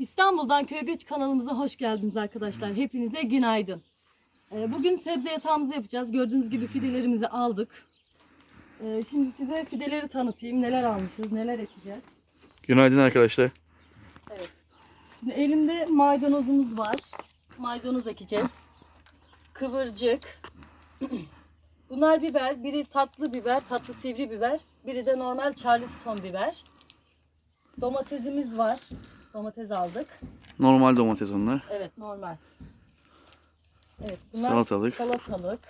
İstanbul'dan Köy Göç kanalımıza hoş geldiniz arkadaşlar. Hepinize günaydın. Ee, Bugün sebze yatağımızı yapacağız. Gördüğünüz gibi fidelerimizi aldık. Ee, Şimdi size fideleri tanıtayım. Neler almışız, neler ekeceğiz. Günaydın arkadaşlar. Evet. Şimdi elimde maydanozumuz var. Maydanoz ekeceğiz. Kıvırcık. Bunlar biber. Biri tatlı biber, tatlı sivri biber. Biri de normal charleston biber. Domatesimiz var. Domates aldık. Normal domates onlar. Evet normal. Evet bunlar Salatalık. salatalık.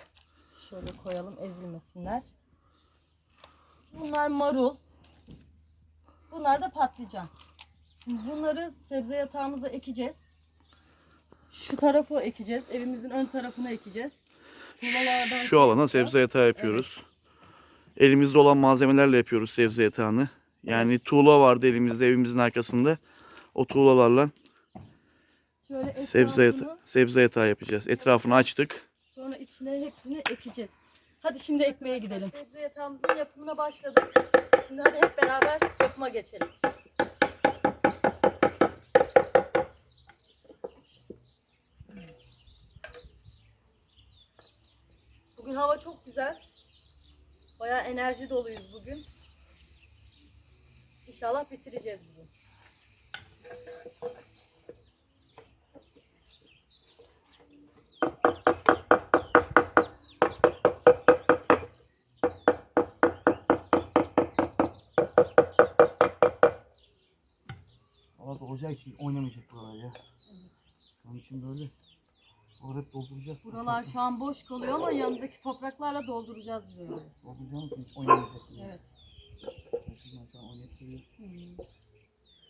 Şöyle koyalım ezilmesinler. Bunlar marul. Bunlar da patlıcan. Şimdi bunları sebze yatağımıza ekeceğiz. Şu tarafı ekeceğiz. Evimizin ön tarafına ekeceğiz. Tuğlalardan Şu alana sebze yatağı yapıyoruz. Elimizde olan malzemelerle yapıyoruz sebze yatağını. Yani tuğla vardı elimizde evimizin arkasında. O tuğlalarla Şöyle sebze yatağı, sebze yatağı yapacağız. Etrafını açtık. Sonra içine hepsini ekeceğiz. Hadi şimdi ekmeye gidelim. Sebze yatağımızın yapımına başladık. Şimdi hadi hep beraber yapıma geçelim. Bugün hava çok güzel. Bayağı enerji doluyuz bugün. İnşallah bitireceğiz bugün. Hava olacağı için oynamayacak buralar ya. Onun için böyle oraları hep dolduracağız. Buralar şu an boş kalıyor ama yanındaki topraklarla dolduracağız böyle. Dolduracağımız için hiç oynamayacak. Evet. Şu an oynayıp duruyor. Hmm.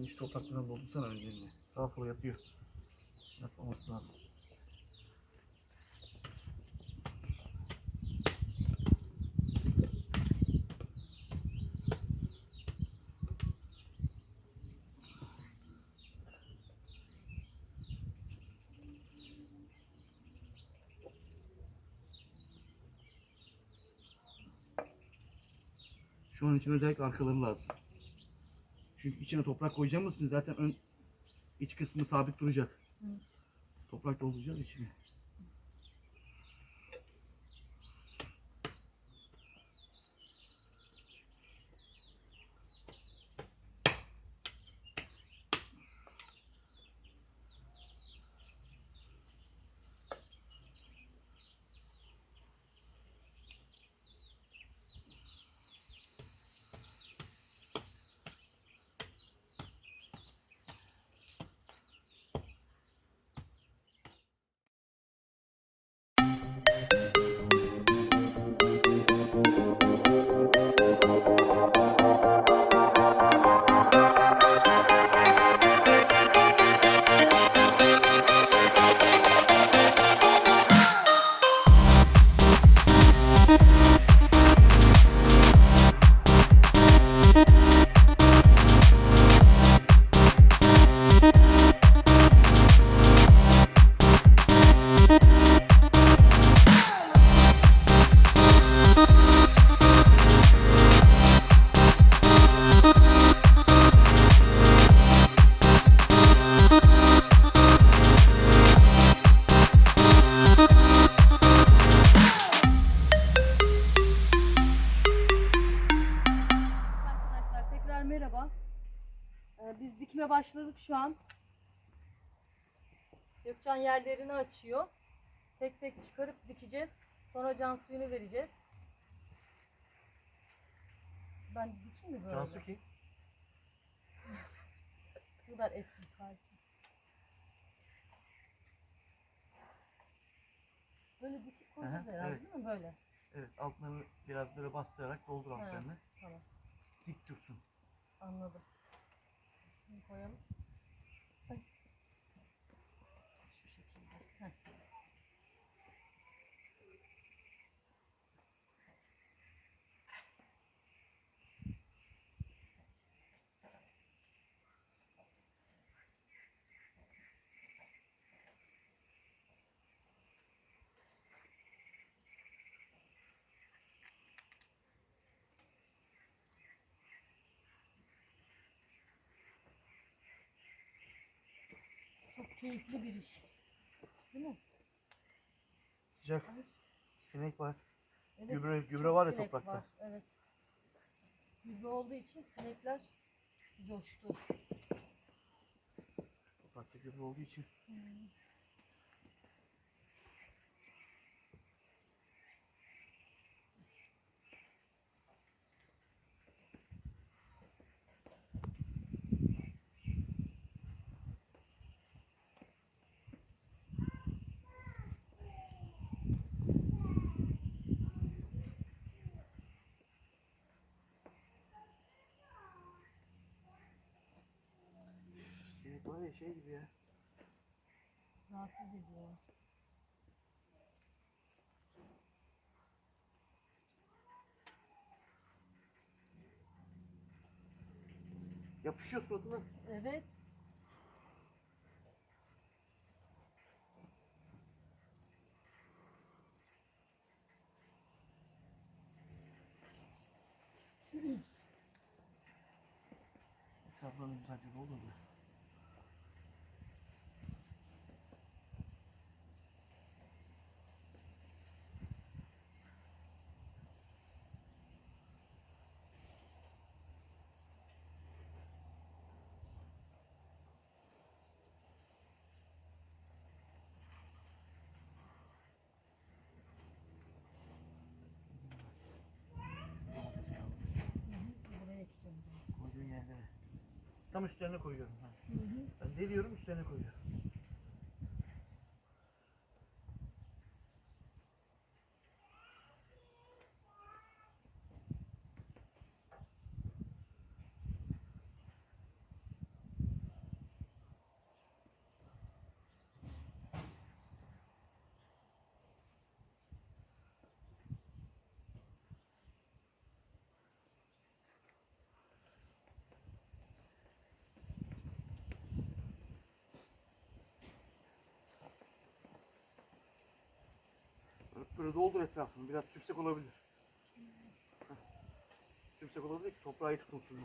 İşte hiç topraklarına doldursana önlerini. Sağa sola yatıyor. Yatmaması lazım. Şu an için özellikle arkaları lazım. Çünkü içine toprak koyacağımız için zaten ön iç kısmı sabit duracak. Evet. Toprak dolduracağız içine. Başladık şu an. Gökcan yerlerini açıyor. Tek tek çıkarıp dikeceğiz. Sonra can suyunu vereceğiz. Ben dikeyim mi böyle? Cansu kim? Bu kadar eski tarif. Böyle dikip koyacağız Aha, herhalde evet. değil mi? Böyle. Evet altlarını biraz böyle bastırarak doldur altlarını. Tamam. Dik dursun. Anladım. Şunu koyalım. Keyifli bir iş. Değil mi? Sıcak. Ay. Sinek var. Evet, Gübre, gübre var ya toprakta. var, Evet. Gübre olduğu için sinekler coştu. Toprakta gübre olduğu için. Hmm. Sinek var ya şey gibi ya. Rahatsız ediyor. Yapışıyor suratına. Evet. Etraflarını güzelce doldur. da. Domates kaldı. Hı hı. Buraya ekeceğim. bunu. Koyduğun yerlere. Tam üstlerine koyuyorum. Ha. Hı hı. Ben deliyorum üstlerine koyuyorum. Böyle- doldur etrafını. Biraz tümsek olabilir. Tümsek olabilir ki toprağı iyi tutulsun.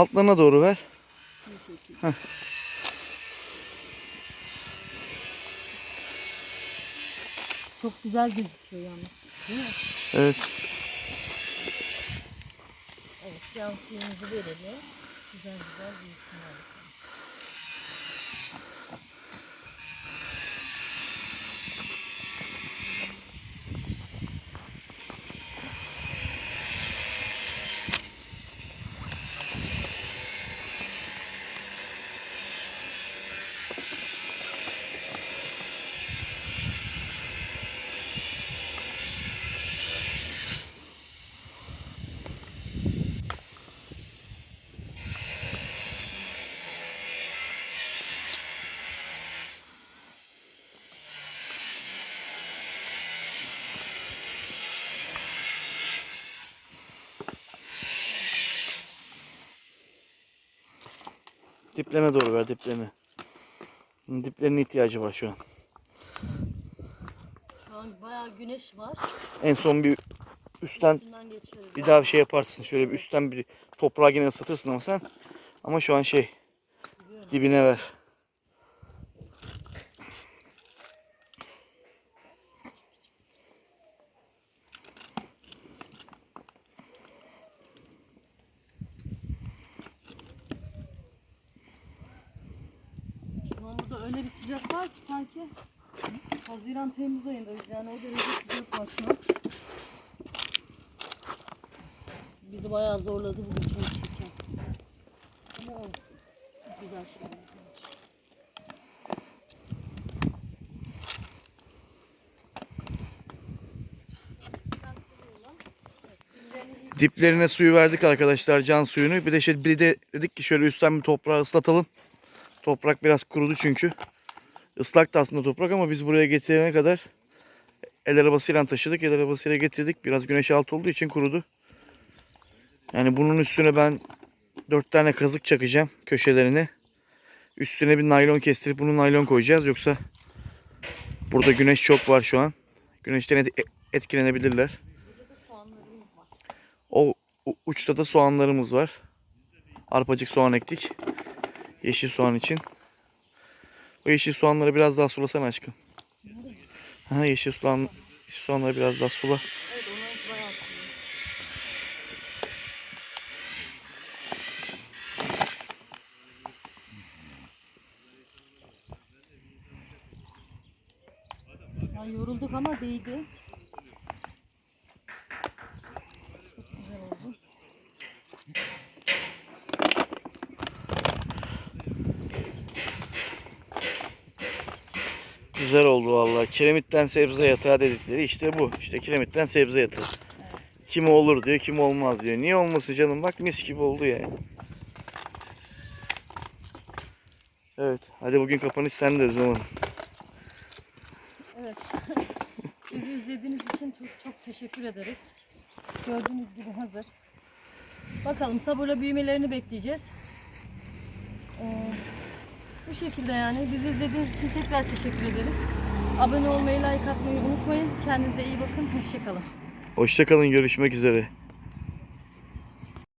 Altlarına doğru ver. Çok güzel gözüküyor yalnız. Değil mi? Evet. Evet, can suyumuzu verelim. Güzel güzel büyüsünler. Diplerine doğru ver diplerine. Diplerine ihtiyacı var şu an. Şu an bayağı güneş var. En son bir üstten bir daha bir şey yaparsın. Şöyle bir üstten bir toprağı yine ısıtırsın ama sen. Ama şu an şey dibine ver. Şu an burada öyle bir sıcak var ki sanki Haziran Temmuz ayındayız yani o derece sıcak var şu an. Bizi bayağı zorladı bugün çalışırken. Ama olsun. Güzel şey. Diplerine suyu verdik arkadaşlar can suyunu. Bir de şey bir de dedik ki şöyle üstten bir toprağı ıslatalım. Toprak biraz kurudu çünkü. Islak da aslında toprak ama biz buraya getirene kadar el arabasıyla taşıdık. El arabasıyla getirdik. Biraz güneş altı olduğu için kurudu. Yani bunun üstüne ben dört tane kazık çakacağım köşelerine. Üstüne bir naylon kestirip bunu naylon koyacağız. Yoksa burada güneş çok var şu an. Güneşten et- etkilenebilirler. O uçta da soğanlarımız var. Arpacık soğan ektik. Yeşil soğan için. O yeşil soğanları biraz daha sulasana aşkım. Ha yeşil soğan yeşil soğanları biraz daha sula. Yorulduk ama değdi. Güzel oldu vallahi. Kiremitten sebze yatağı dedikleri işte bu. İşte kiremitten sebze yatağı. Kimi olur diyor, kim olmaz diyor. Niye olması canım? Bak mis gibi oldu yani. Evet. Hadi bugün kapanış sende o zaman. Evet. Bizi izlediğiniz için çok çok teşekkür ederiz. Gördüğünüz gibi hazır. Bakalım sabırla büyümelerini bekleyeceğiz. Ee, bu şekilde yani. Bizi izlediğiniz için tekrar teşekkür ederiz. Abone olmayı, like atmayı unutmayın. Kendinize iyi bakın. Hoşçakalın. Hoşçakalın. Görüşmek üzere.